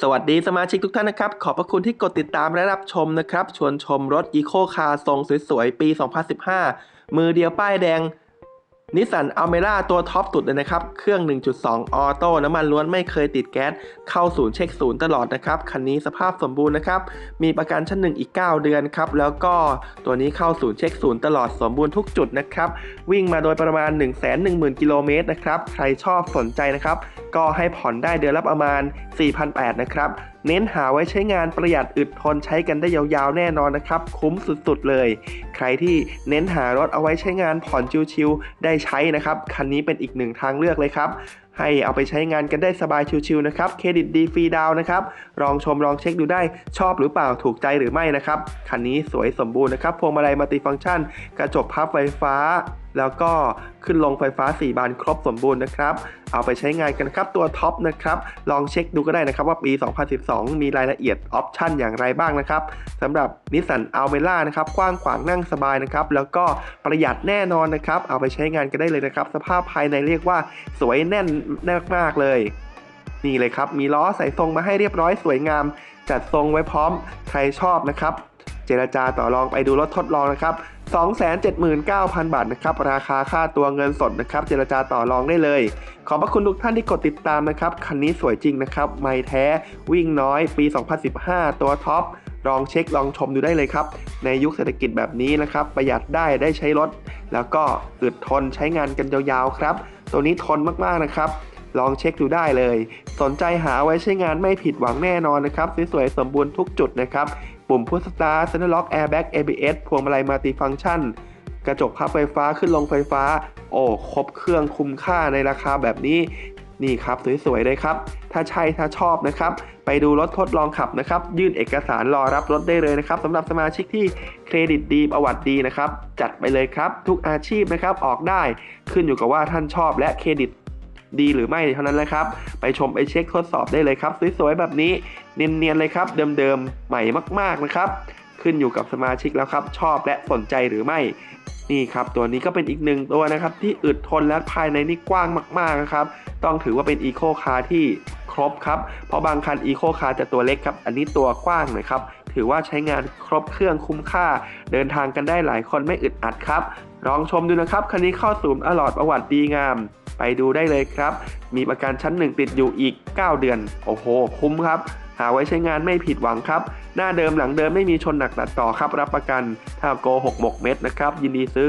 สวัสดีสมาชิกทุกท่านนะครับ ขอบพระคุณที่กดติดตามและรับชมนะครับ ชวนชมรถอีโคคาร์ทรงสวยๆ ปี 2015 มือเดียวป้ายแดง นิสสันอัลเมร่าตัวท็อปสุดเลยนะครับ เครื่อง 1.2 ออโต้น้ำมันล้วนไม่เคยติดแก๊ส เข้าศูนย์เช็คศูนย์ตลอดนะครับ คันนี้สภาพสมบูรณ์นะครับ มีประกันชั้นหนึ่งอีก 9 เดือนครับ แล้วก็ตัวนี้เข้าศูนย์เช็คศูนย์ตลอดสมบูรณ์ทุกจุดนะครับ วิ่งมาโดยประมาณ 1 1 0 0 0 0 กิโลเมตรนะครับ ใครชอบสนใจนะครับ ก็ให้ผ่อนได้เดือนละประมาณ 4,800 นะครับ เน้นหาไว้ใช้งานประหยัดอึดทนใช้กันได้ยาวๆแน่นอนนะครับ คุ้มสุดๆเลย ใครที่เน้นหารถเอาไว้ใช้งานผ่อนชิวๆได้ใช้นะครับ คันนี้เป็นอีกหนึ่งทางเลือกเลยครับให้เอาไปใช้งานกันได้สบายชิวๆนะครับ เครดิตดีฟรีดาวนะครับลองชมลองเช็คดูได้ชอบหรือเปล่าถูกใจหรือไม่นะครับ คันนี้สวยสมบูรณ์นะครับ พวงมาลัยมัลติฟังก์ชัน กระจกพับไฟฟ้า แล้วก็ขึ้นลงไฟฟ้า 4 บานครบสมบูรณ์นะครับ เอาไปใช้งานกันครับตัวท็อปนะครับ ลองเช็คดูก็ได้นะครับว่าปี 2012 มีรายละเอียดออปชันอย่างไรบ้างนะครับสำหรับนิสสันอัลเมล่านะครับกว้างขวางนั่งสบายนะครับ แล้วก็ประหยัดแน่นอนนะครับ เอาไปใช้งานกันได้เลยนะครับ สภาพภายในเรียกว่าสวยแน่นมากๆเลยนี่เลยครับ มีล้อใส่ทรงมาให้เรียบร้อยสวยงาม จัดทรงไว้พร้อม ใครชอบนะครับ จรจาต่อรองไปดูรถทดลองนะครับ279,000 บาทนะครับ ราคาค่าตัวเงินสดนะครับ เจรจาต่อรองได้เลย ขอบพระคุณทุกท่านที่กดติดตามนะครับ คันนี้สวยจริงนะครับ ไม่แท้ วิ่งน้อย ปี 2015 ตัวท็อป ลองเช็คลองชมดูได้เลยครับ ในยุคเศรษฐกิจแบบนี้นะครับ ประหยัดได้ได้ใช้รถ แล้วก็อึดทนใช้งานกันยาวๆครับ ตัวนี้ทนมากๆนะครับลองเช็คดูได้เลย สนใจหาไว้ใช้งานไม่ผิดหวังแน่นอนนะครับ สวยๆสมบูรณ์ทุกจุดนะครับ ปุ่มพุชสตาร์เซนเตอร์ล็อกแอร์แบ็ก ABS พวงมาลัยมัลติฟังก์ชัน กระจกพับไฟฟ้าขึ้นลงไฟฟ้า โอ้ครบเครื่องคุ้มค่าในราคาแบบนี้นี่ครับ สวยๆเลยครับ ถ้าใช่ถ้าชอบนะครับ ไปดูรถทดลองขับนะครับ ยื่นเอกสารรอรับรถได้เลยนะครับสำหรับสมาชิกที่เครดิตดีประวัติดีนะครับ จัดไปเลยครับ ทุกอาชีพนะครับออกได้ขึ้นอยู่กับว่าท่านชอบและเครดิต ดีหรือไม่เท่านั้นแหละครับ ไปชมไปเช็คทดสอบได้เลยครับ สวยๆแบบนี้เนียนๆเลยครับ เดิมๆใหม่มากๆนะครับ ขึ้นอยู่กับสมาชิกแล้วครับ ชอบและสนใจหรือไม่นี่ครับตัวนี้ก็เป็นอีกหนึ่งตัวนะครับ ที่อึดทนและภายในนี่กว้างมากๆนะครับ ต้องถือว่าเป็นอีโคคาร์ที่ครบครับ เพราะบางคันอีโคคาร์จะตัวเล็กครับ อันนี้ตัวกว้างหน่อยครับ ถือว่าใช้งานครบเครื่องคุ้มค่า เดินทางกันได้หลายคนไม่อึดอัดครับ ลองชมดูนะครับ คันนี้เข้าศูนย์อลอดประวัติดีงาม ไปดูได้เลยครับ มีประกันชั้นหนึ่งติดอยู่อีก 9 เดือน โอ้โห คุ้มครับ หาไว้ใช้งานไม่ผิดหวังครับ หน้าเดิมหลังเดิมไม่มีชนหนักตัดต่อครับ รับประกัน ถ้าโกหกหมกเม็ดนะครับ ยินดีซื้อ